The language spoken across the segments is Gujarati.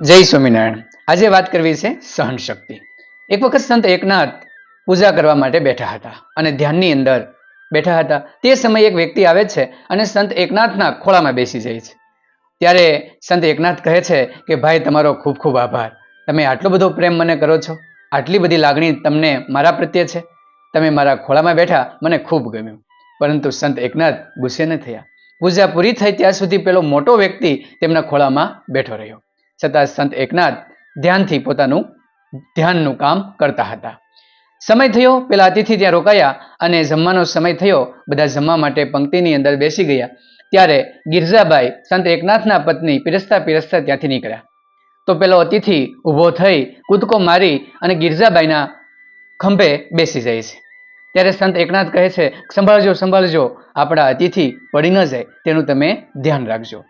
જય સ્વામિનારાયણ. આજે વાત કરવી છે સહન શક્તિ એક વખત સંત એકનાથ પૂજા કરવા માટે બેઠા હતા અને ધ્યાનની અંદર બેઠા હતા. તે સમયે એક વ્યક્તિ આવે છે અને સંત એકનાથના ખોળામાં બેસી જાય છે. ત્યારે સંત એકનાથ કહે છે કે, ભાઈ, તમારો ખૂબ ખૂબ આભાર. તમે આટલો બધો પ્રેમ મને કરો છો. આટલી બધી લાગણી તમને મારા પ્રત્યે છે. તમે મારા ખોળામાં બેઠા મને ખૂબ ગમ્યું. પરંતુ સંત એકનાથ ગુસ્સે ન થયા. પૂજા પૂરી થઈ ત્યાં સુધી પેલો મોટો વ્યક્તિ તેમના ખોળામાં બેઠો રહ્યો. છતાં સંત એકનાથ ધ્યાનથી પોતાનું ધ્યાનનું કામ કરતા હતા. સમય થયો, પેલા અતિથિ ત્યાં રોકાયા અને જમવાનો સમય થયો, બધા જમવા માટે પંક્તિની અંદર બેસી ગયા. ત્યારે ગિરજાબાઈ સંત એકનાથના પત્ની પીરસતા પીરસતા ત્યાંથી નીકળ્યા. તો પેલો અતિથિ ઊભો થઈ કૂદકો મારી અને ગિરજાબાઈના ખંભે બેસી જાય છે. ત્યારે સંત એકનાથ કહે છે, સંભાળજો સંભાળજો, આપણા અતિથિ પડી ન જાય, તેનું તમે ધ્યાન રાખજો.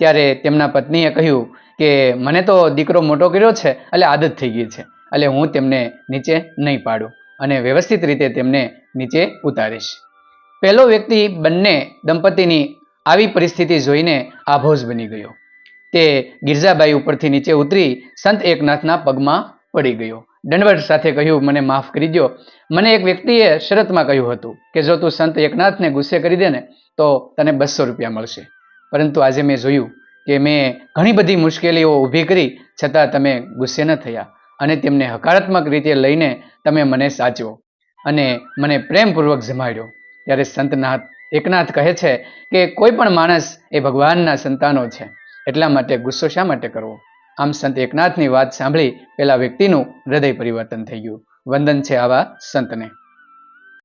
ત્યારે તેમના પત્નીએ કહ્યું કે, મને તો દીકરો મોટો કર્યો છે, એટલે આદત થઈ ગઈ છે, એટલે હું તેમને નીચે નહીં પાડું અને વ્યવસ્થિત રીતે તેમને નીચે ઉતારીશ. પહેલો વ્યક્તિ બંને દંપતીની આવી પરિસ્થિતિ જોઈને આભોજ બની ગયો. તે ગિરજાબાઈ ઉપરથી નીચે ઉતરી સંત એકનાથના પગમાં પડી ગયો. દંડવટ સાથે કહ્યું, મને માફ કરી દો મને એક વ્યક્તિએ શરતમાં કહ્યું હતું કે, જો તું સંત એકનાથને ગુસ્સે કરી દે ને, તો તને બસો રૂપિયા મળશે. પરંતુ આજે મેં જોયું કે મેં ઘણી બધી મુશ્કેલીઓ ઊભી કરી, છતાં તમે ગુસ્સે ન થયા અને તેમને હકારાત્મક રીતે લઈને તમે મને સાચવો અને મને પ્રેમપૂર્વક જમાડ્યો. ત્યારે સંતનાથ એકનાથ કહે છે કે કોઈ પણ માણસ એ ભગવાનના સંતાનો છે, એટલા માટે ગુસ્સો શા માટે કરવો? આમ સંત એકનાથની વાત સાંભળી પેલા વ્યક્તિનું હૃદય પરિવર્તન થઈ ગયું. વંદન છે આવા સંતને.